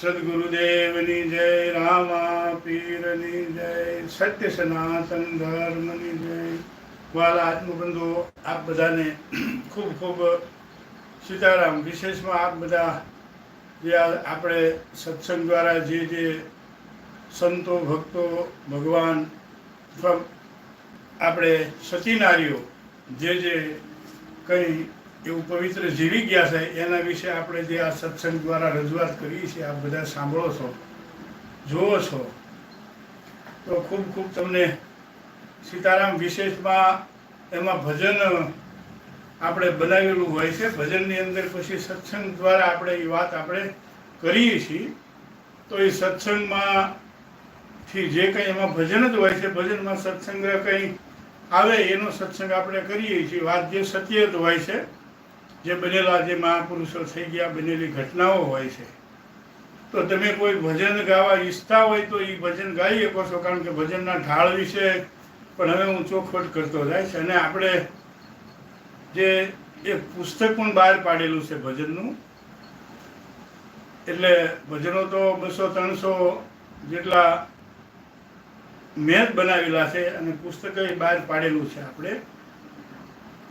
સદગુરુદેવની જય રામા પીરની જય સત્ય સનાતન ધર્મની જય વાલા આત્મબંધુ આપ બધાને ખૂબ ખૂબ સીતારામ વિશેષમાં આપ બધા જે આપણે સત્સંગ દ્વારા જે જે સંતો ભક્તો ભગવાન આપણે સતીનારીઓ જે જે કંઈ એવું પવિત્ર જીવી ગયા છે, એના વિશે આપણે જે આ સત્સંગ દ્વારા રજૂઆત કરીએ છીએ આપ બધા સાંભળો છો, જુઓ છો. તો ખૂબ ખૂબ તમને સીતારામ વિશેષમાં એમાં ભજન આપણે બનાવેલું હોય છે. ભજનની અંદર પછી સત્સંગ દ્વારા આપણે એ વાત આપણે કરીએ છીએ. તો એ સત્સંગમાં થી જે કંઈ એમાં ભજન જ હોય છે, ભજનમાં સત્સંગ કંઈ આવે એનો સત્સંગ આપણે કરીએ છીએ. વાત જે સત્ય જ હોય છે જે બનેલા જે મહાપુરુષો થઈ ગયા, બનેલી ઘટનાઓ હોય છે. તો તમે કોઈ ભજન ગાવા ઈચ્છતા હોય તો એ ભજન ગાઈ શકો છો, કારણ કે ભજનના ઢાળ વિશે પણ હવે હું ચોખવટ કરતો જાય છે. અને આપણે જે એક પુસ્તક પણ બહાર પાડેલું છે ભજનનું. એટલે ભજનો તો બસો ત્રણસો જેટલા મેં જ બનાવેલા છે અને પુસ્તક બહાર પાડેલું છે આપણે.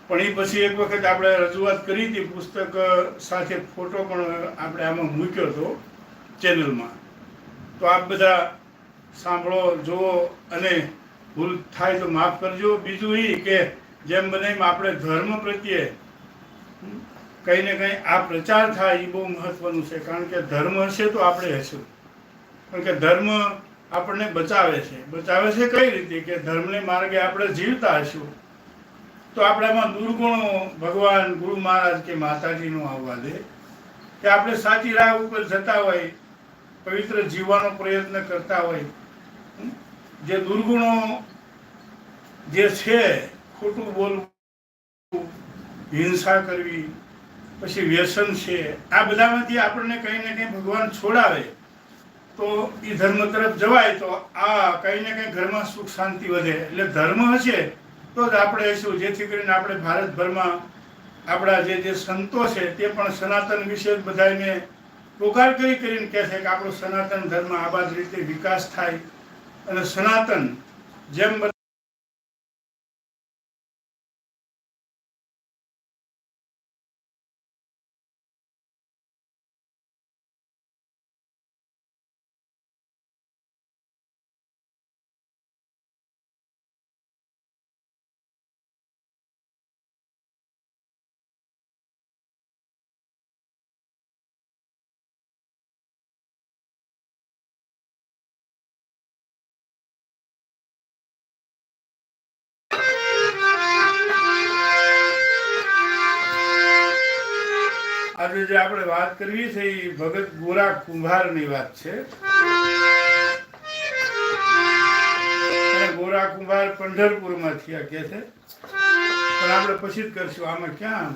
પણ એ પછી એક વખત આપણે રજૂઆત કરી હતી, પુસ્તક સાથે ફોટો પણ આપણે આમાં મૂક્યો હતો ચેનલમાં. તો આપ બધા સાંભળો, જુઓ અને ભૂલ થાય તો માફ કરજો. બીજું એ કે જેમ બને એમ આપણે ધર્મ પ્રત્યે કંઈ ને કંઈ આ પ્રચાર થાય એ બહુ મહત્વનું છે. કારણ કે ધર્મ હશે તો આપણે હશું. કારણ કે ધર્મ આપણને બચાવે છે. બચાવે છે કઈ રીતે? કે ધર્મને માર્ગે આપણે જીવતા હશું. તો આપણામાં દુર્ગુણો ભગવાન ગુરુ મહારાજ કે માતાજીનું આવવા દે કે આપણે સાચી રાહ ઉપર જતા હોય, પવિત્ર જીવવાનો પ્રયત્ન કરતા હોય. જે દુર્ગુણો જે છે, ખોટું બોલવું, હિંસા કરવી, પછી વ્યસન છે, આ બધામાંથી આપણને કંઈ ને કંઈ ભગવાન છોડાવે. તો એ ધર્મ તરફ જવાય તો આ કંઈ ને કંઈ ઘરમાં સુખ શાંતિ વધે. એટલે ધર્મ હશે તો જ આપણે શું, જેથી કરીને આપણે ભારતભરમાં આપણા જે જે સંતો છે તે પણ સનાતન વિશે બધાને પોકાર કરી કરીને કહે છે કે આપણો સનાતન ધર્મ આબાદ રીતે વિકાસ થાય અને સનાતન જેમ આજે જે આપણે વાત કરવી છે એ ભગત ગોરા કુંભારની વાત છે. ગોરા કુંભાર પંઢરપુરમાં થયા કે છે. પણ આપણે પછી જ કરશું. આમાં ક્યાં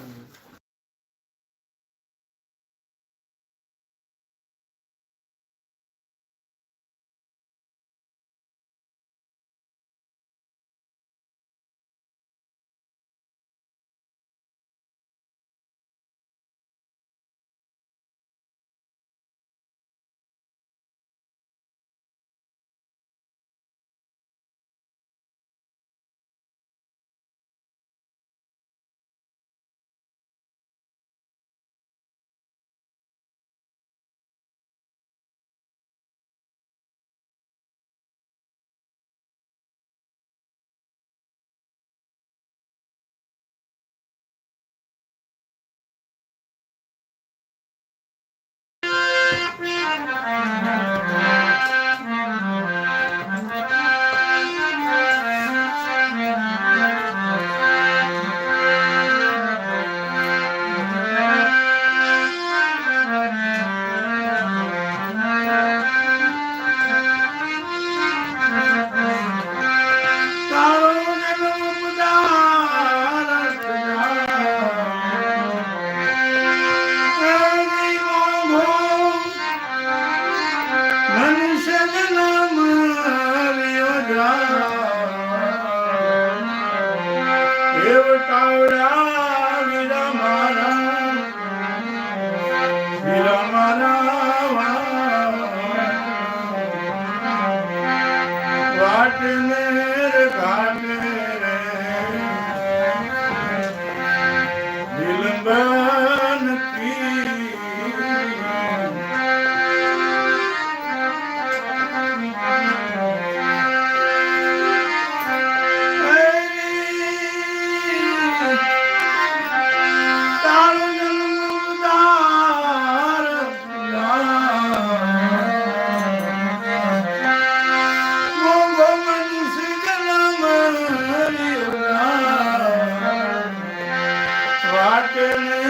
વાટે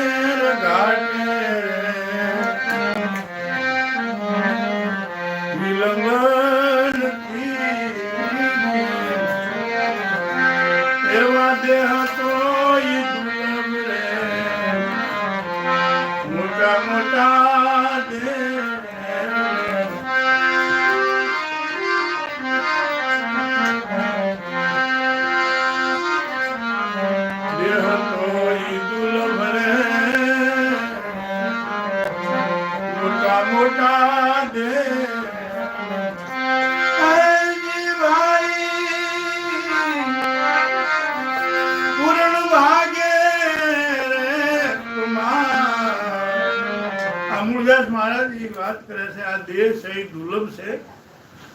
આ મહારાજ એ વાત કરે છે, આ દેહ સહી દુર્લભ છે.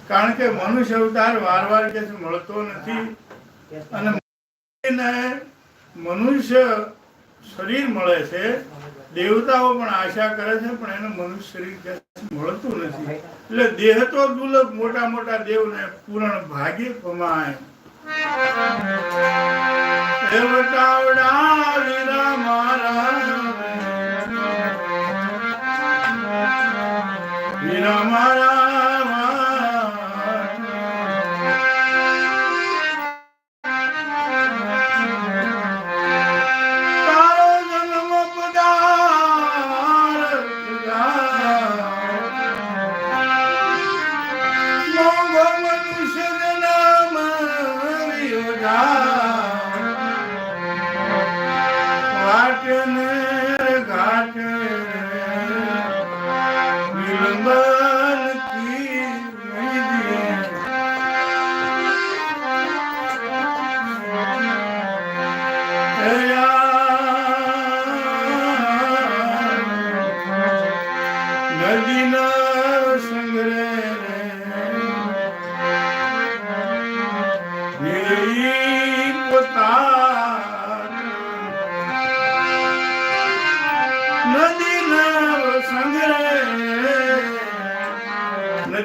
કારણ કે મનુષ્ય અવતાર વાર વાર કે મળતો નથી. અને મનુષ્ય શરીર મળે છે. દેવતાઓ પણ આશા કરે છે, પણ એને મનુષ્ય શરીર કે મળતું નથી. એટલે દેહ તો દુર્લભ, મોટા મોટા દેવને પૂરણ ભાગ્ય કમાય દેવતાવડા મારા વીરા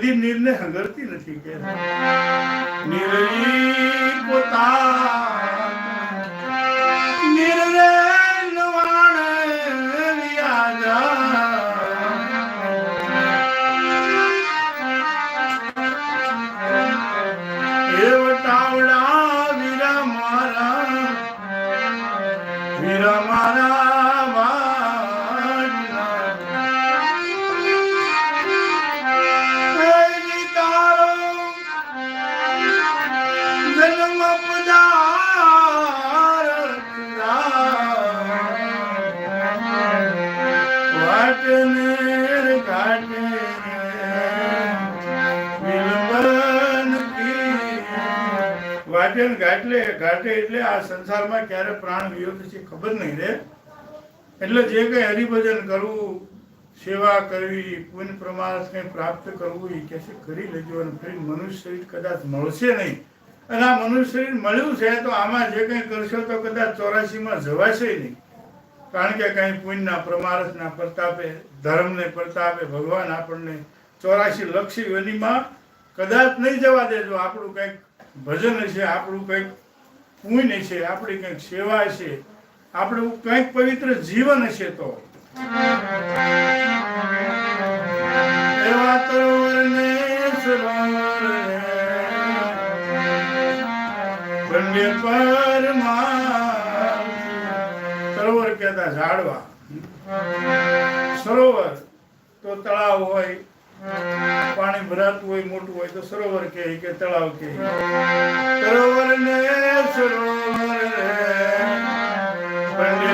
નદી નીરને હંગરતી નથી કે નિરઈ વાટે ને ગાટે એટલે આ સંસારમાં ક્યારે પ્રાણ વિયોગ છે ખબર નહીં રે. એટલે જે કંઈ હરિભજન કરવું, સેવા કરવી, પુણ્ય કંઈ પ્રાપ્ત કરવું, એ કે છે કરી લેજો અને ફરી મનુષ્ય શરીર કદાચ મળશે નહીં. અને આ મનુષ્ય શરીર મળ્યું છે તો આમાં જે કંઈ કરશો તો કદાચ ચોરાસીમાં જવાશે નહીં. કારણ કે કંઈ પુણ્યના પ્રમારસના પ્રતાપે, ધર્મને પ્રતાપે, ભગવાન આપણને ચોરાશી લક્ષી યોનિમાં કદાચ નહીં જવા દેજો. આપણું કંઈક ભજન છે, આપણું કંઈક પુણ્ય છે, આપણી કંઈક સેવા છે, આપણું કંઈક પવિત્ર જીવન છે તો. એવા તરોવરને સરોવર બંને પરમાં સરોવર કહેતા ઝાડવા. સરોવર તો તળાવ હોય પાણી ભરાતું હોય, મોટું હોય, તો સરોવર કે કે તળાવ કે સરોવર ને સરોવર રે. બંને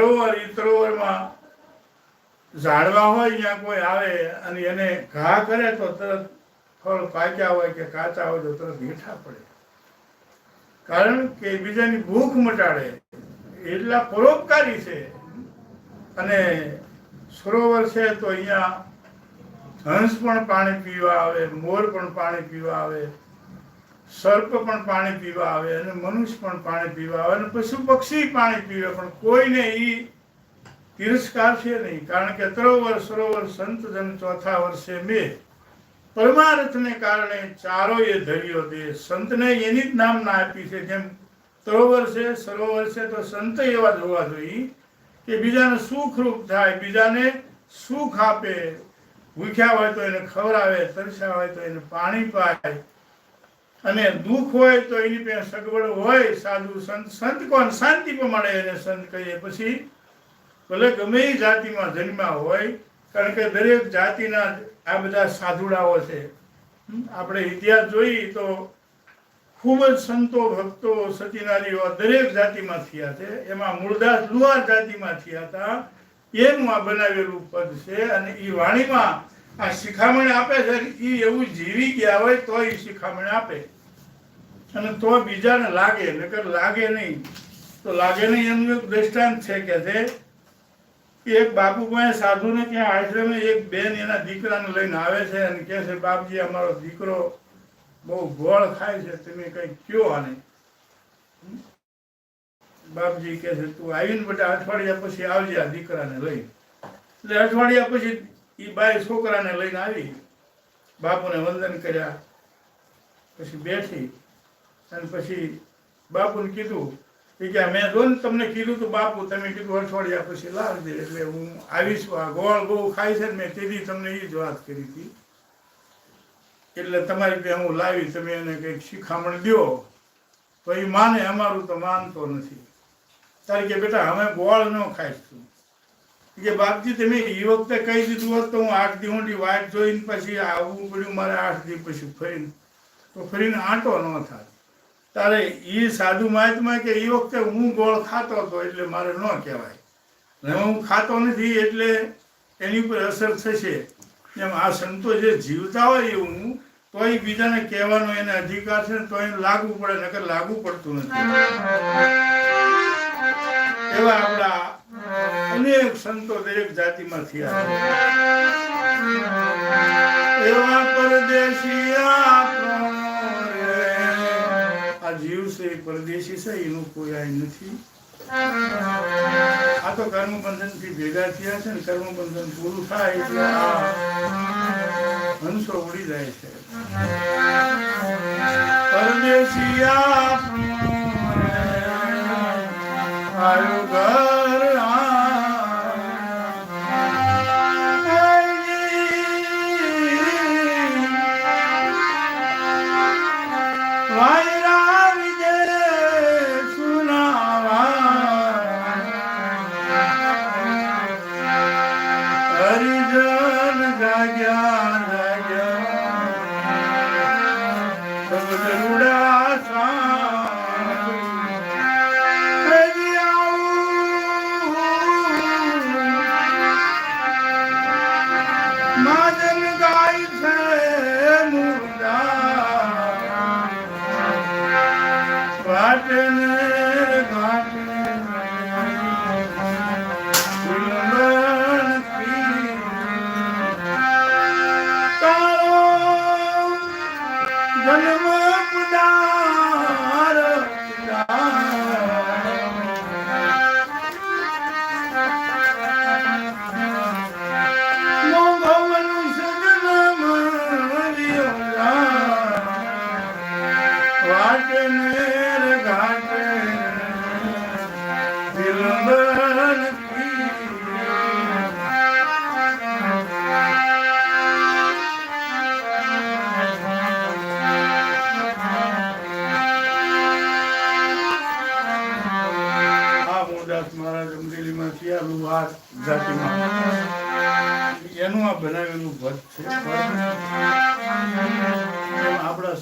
ઈ સરોવરમાં ઝાડવા હોય ત્યાં કોઈ આવે અને એને ઘા કરે તો તરત ફળ પાક્યા હોય કે કાચા હોય તો તરત મીઠા પડે. કારણ કે બીજાની ભૂખ મટાડે. એટલા પરોપકારી છે. અને સરોવર છે તો અહીંયા હંસ પણ પાણી પીવા આવે, મોર પણ પાણી પીવા આવે. સર્પ પણ પાણી પીવા આવે અને મનુષ્ય પણ પાણી પીવા આવે અને પશુ પક્ષી પાણી પીવે, પણ કોઈને એ તિરસ્કાર છે નહીં. કારણ કે સરોવર સરોવર સંત જન ચોથા વર્ષે મેં પરમાર્થને કારણે ચારોએ ધર્યો દે સંતને એની જ નામના આપી છે. જેમ સરોવર છે સરોવર છે તો સંત એવા જ હોવા જોઈએ કે બીજાને સુખરૂપ થાય, બીજાને સુખ આપે. ભૂખ્યા હોય તો એને ખવડાવે, તરસ્યા હોય તો એને પાણી પાય. અને દુઃખ હોય તો એની પાસે સગવડ હોય, સાધુ સંત સંત કોણ? શાંતિ પણ મળે એને સંત કહીએ. પછી ભલે ગમે એ જાતિમાં જન્મ્યા હોય, કારણ કે દરેક જાતિના આ બધા સાધુડાઓ છે. આપણે ઇતિહાસ જોઈએ તો ખૂબ જ સંતો, ભક્તો સતીનારીઓ દરેક જાતિમાં થયા છે. એમાં મૂળદાસ લુહાર જાતિમાં થયા હતા. એનું આ બનાવેલું પદ છે અને એ વાણીમાં આ શિખામણ આપે છે એ એવું જીવી ગયા હોય તો એ શિખામણ આપે. અને તો બીજાને લાગે, નકર લાગે નહીં. તો લાગે નહીં એનું એક દ્રષ્ટાંત છે કે છે એક બાપુ પાસે સાધુને ત્યાં આશ્રમે એક બેન એના દીકરાને લઈને આવે છે અને કહે છે, બાપજી, અમારો દીકરો બહુ ગોળ ખાય છે, તમે કંઈ કયો આને? બાપજી કહે છે, તું આવીને બેટા અઠવાડિયા પછી આવજે આ દીકરાને લઈ એટલે અઠવાડિયા પછી એ બાઈ છોકરાને લઈને આવી, બાપુને વંદન કર્યા. પછી બેઠી અને પછી બાપુને કીધું કે મેં જો તમને કીધું તું બાપુ, તમે કીધું અઠવાડિયા પછી લાવજે એટલે હું આવીશ, આ ગોળ બહુ ખાય છે ને મેં તેથી તમને એ જ વાત કરી હતી. એટલે તમારી પાસે હું લાવી, તમે એને કંઈક શિખામણ દો તો એ માને, અમારું તો માનતો નથી. તારી કે બેટા, અમે ગોળ ન ખાઈશ. કે બાપજી તમે એ વખતે કહી દીધું હોત તો હું આઠ દી ઊંડી વાટ જોઈને પછી આવવું પડ્યું મારે આઠ દી પછી ફરીને. તો ફરીને આંટો ન થાય. તારે એ સાધુ મહાત્મા કે એ વખતે હું ગોળ ખાતો હતો એટલે મારે ન કહેવાય. હવે હું ખાતો નથી એટલે એની ઉપર અસર થશે. એમ આ સંતો જે જીવતા હોય એવું તોય બીજાને કહેવાનો એને અધિકાર છે ને તો એને લાગવું પડે નકર લાગુ પડતું નથી. એવા આપણા અનેક સંતો દરેક જાતિમાં થયા આ જીવ છે પરદેશી છે, એનું કોઈ આ નથી આ તો કર્મ બંધનથી ભેગા થયા છે ને કર્મ બંધન પૂરું થાય એટલે હંસો ઉડી જાય છે પરદેશી આપણો રે. my God.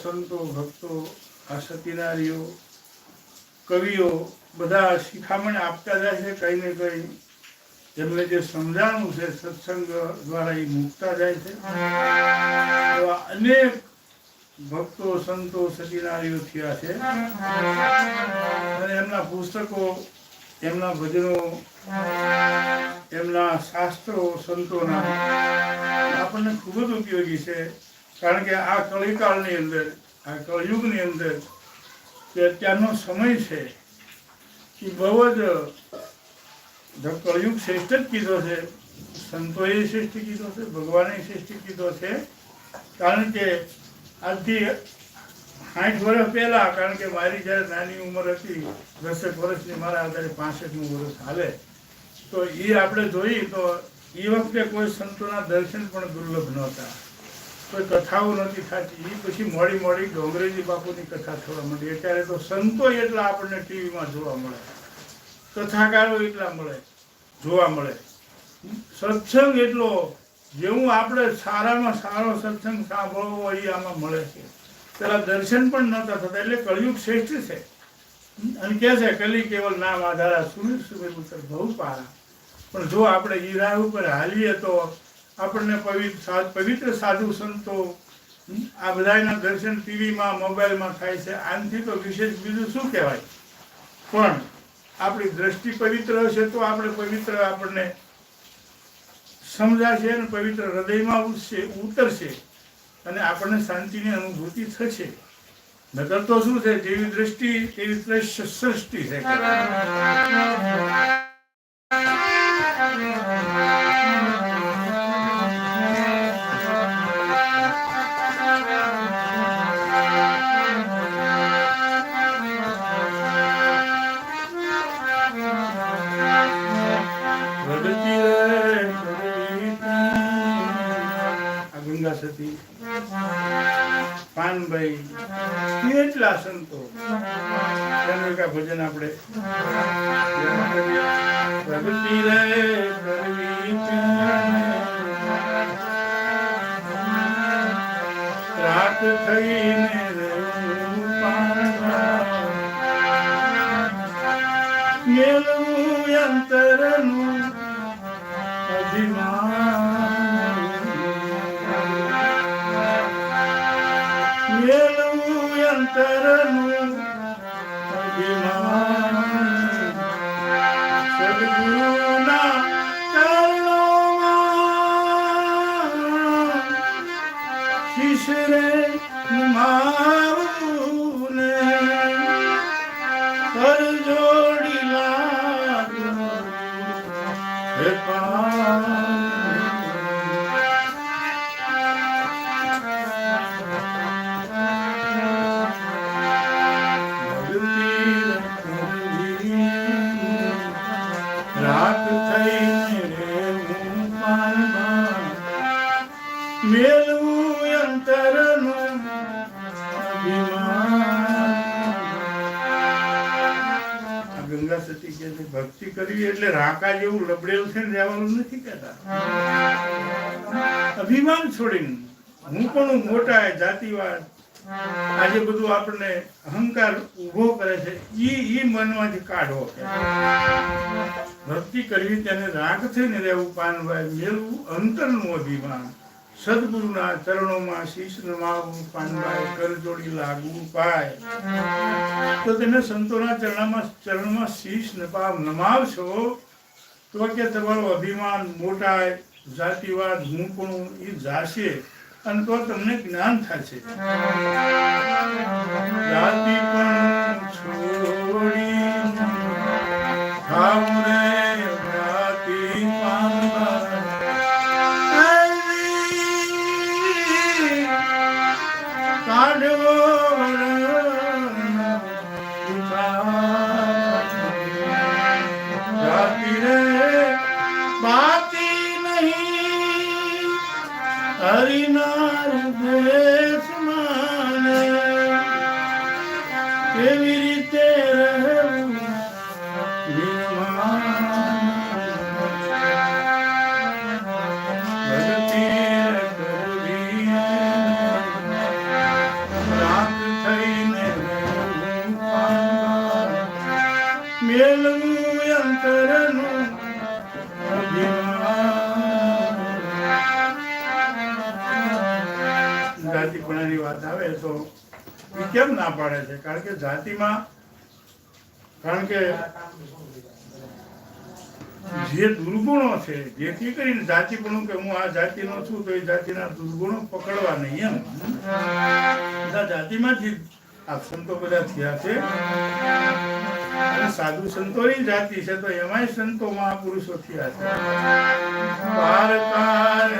સંતો, ભક્તો આ સતીનારીઓ કવિઓ બધા શિખામણ આપતા જાય છે કંઈ ને કંઈ. એમને જે સમજાણું છે સત્સંગ દ્વારા એ મૂકતા જાય છે. એવા અનેક ભક્તો, સંતો સતીનારીઓ થયા છે. અને એમના પુસ્તકો, એમના ભજનો, એમના શાસ્ત્રો સંતોના આપણને ખૂબ જ ઉપયોગી છે. કારણ કે આ કલિકાળની અંદર, આ કળયુગની અંદર જે અત્યારનો સમય છે, એ બહુ જ કળયુગ શ્રેષ્ઠ જ કીધો છે, સંતોએ શ્રેષ્ઠ કીધો છે, ભગવાને શ્રેષ્ઠ કીધો છે, કારણ કે આજથી સાઠ વર્ષ પહેલાં, કારણ કે મારી જ્યારે નાની ઉંમર હતી, દસેક વર્ષની મારા આધારે પાસઠનું વર્ષ હાલે, તો એ આપણે જોઈ તો એ વખતે કોઈ સંતોના દર્શન પણ દુર્લભ નહોતા. કોઈ કથાઓ નથી થતી એ પછી મોડી મોડી ડોંગરેજી બાપુની કથા થવા માંડી. અત્યારે તો સંતો એટલા આપણને ટીવીમાં જોવા મળે. કથાકારો એટલા મળે, જોવા મળે. સત્સંગ એટલો, જેવું આપણે સારામાં સારો સત્સંગ સાંભળવો હોય આમાં મળે છે. પેલા દર્શન પણ નહોતા થતા, એટલે કળિયુગ શ્રેષ્ઠ છે. અને કહે છે, કલી કેવલ નામ આધારા સુમિર સુમિર ઉત્તર બહુ પારા. પણ જો આપણે હીરા ઉપર હાલીએ તો આપણને પવિત્ર પવિત્ર સાધુ સંતો આ બધાના દર્શન ટીવીમાં મોબાઈલમાં થાય છે આનાથી તો વિશેષ બીજું શું કહેવાય પણ આપણી દ્રષ્ટિ પવિત્ર હશે તો આપણે પવિત્ર આપણને સમજાશે અને પવિત્ર હૃદયમાં ઉઠશે ઉતરશે અને આપણને શાંતિની અનુભૂતિ થશે નકર તો શું છે જેવી દ્રષ્ટિ તેવી સૃષ્ટિ છે ગંગા પાનભાઈ કેટલા સંતો. ભજન આપણે. પ્રગતિ રે રાકા જેવું લબડેલ થઈને રહેવાનું નથી કહેતા. અભિમાન છોડીને હું પણ મોટા જાતિવાદ આજે બધું આપણને અહંકાર ઊભો કરે છે ઈ ઈ મનમાંથી કાઢો ભક્તિ કરવી તેને રાગ થઈને રહેવું પાનભાઈ મેળવું અંતરનું અભિમાન. સદગુરુના ચરણોમાં શીશ નમાવું પાનભાઈ કર જોડી લાગવું પાય. તો તેને સંતોના ચરણમાં ચરણમાં શીશ નપાવ નમાવશો તો કે તમારું અભિમાન મોટા જાતિવાદ હુંપણું એ જાશે અને તો તમને જ્ઞાન થશે. જાતિ પણ છોડી ના પાડે છે. કારણ કે જાતિમાં, કારણ કે જે દુર્ગુણો છે જેથી કરીને જાતિપણું કે હું આ જાતિનો છું, તો એ જાતિના દુર્ગુણો પકડવા નહીં એમ. બધા જાતિમાંથી આ સંતો બધા થયા છે. અને સાધુ સંતોની જાતિ છે, તો એમાંય સંતો મહાપુરુષો થયા છે. પારકાર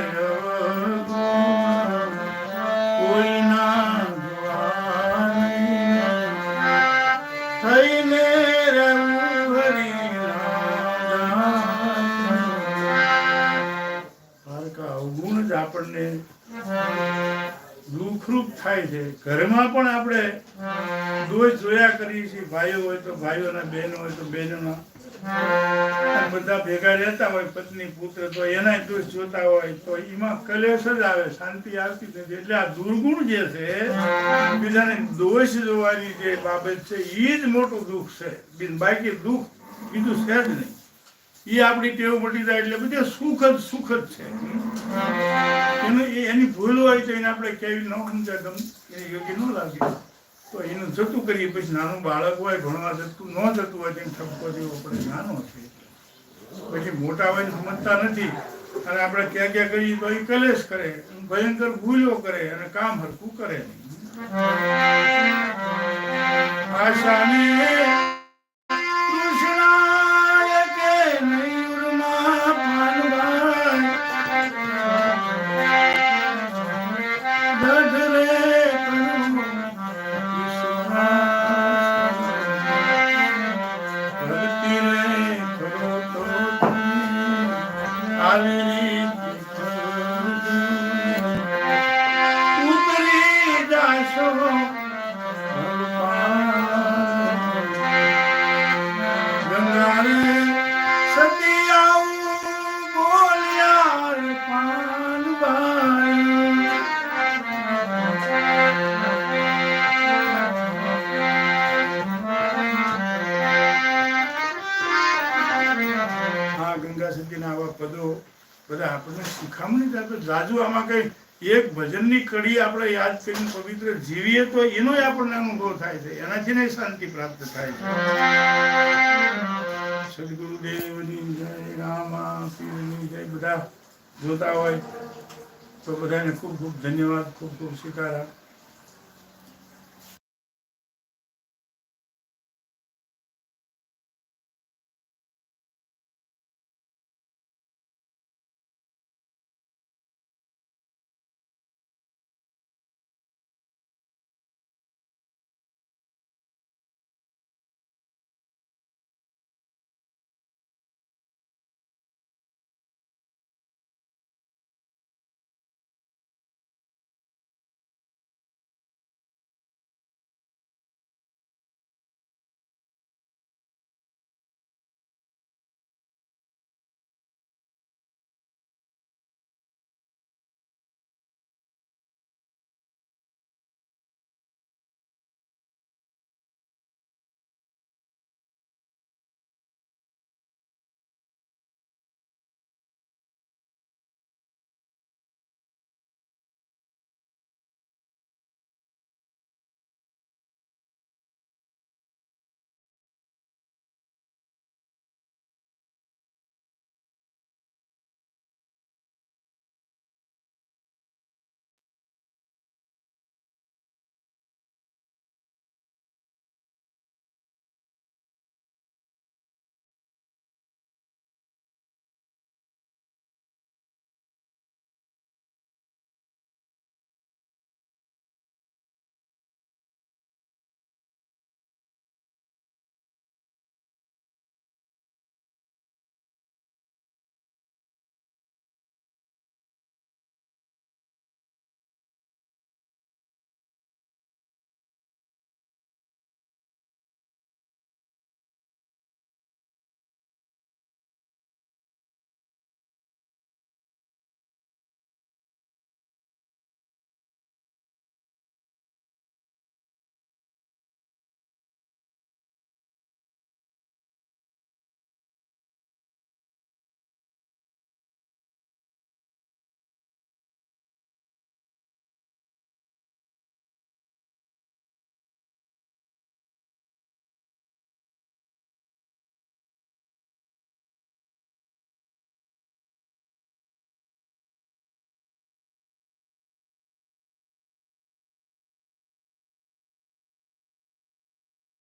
ઘરમાં પણ આપણે દોષ જોયા કરીએ છીએ. ભાઈઓ હોય તો ભાઈઓના બહેનો હોય તો બહેનોના. બધા ભેગા રહેતા હોય પત્ની પુત્ર તો એના દોષ જોતા હોય તો એમાં કલેશ જ આવે. શાંતિ આવતી નથી. એટલે આ દુર્ગુણ જે છે બીજાને દોષ જોવાની જે બાબત છે એ જ મોટું દુઃખ છે. બાકી દુઃખ બીજું છે જ નહીં. એ આપણી ટેવ પડી જાય એટલે બધે સુખ જ સુખ જ છે. એનું ભૂલ હોય તો એને આપણે કેવી ન સમજાય, ગમ એને યોગ્ય ન લાગે. તો એનું જતું કરીએ, પછી નાનું બાળક હોય, ભણવા જતું, ન જતું હોય તેને ઠપકો દેવો પડે, નાનો છે. પછી મોટા હોય સમજતા નથી. અને આપણે ક્યાં ક્યાં કરીએ તો એ કલેશ કરે, ભયંકર ભૂલો કરે અને કામ હરખું કરે નહીં. આશાને જાજુ આમાં કઈ એક ભજનની કડી આપણે યાદ કરીને પવિત્ર જીવીએ તો એનો આપણને અનુભવ થાય છે. એનાથી નહીં શાંતિ પ્રાપ્ત થાય છે. સદગુરુદેવની જય, રામા પીરની જય, બધા જોતા હોય તો બધાને ખૂબ ખૂબ ધન્યવાદ, ખૂબ ખૂબ સ્વીકારા.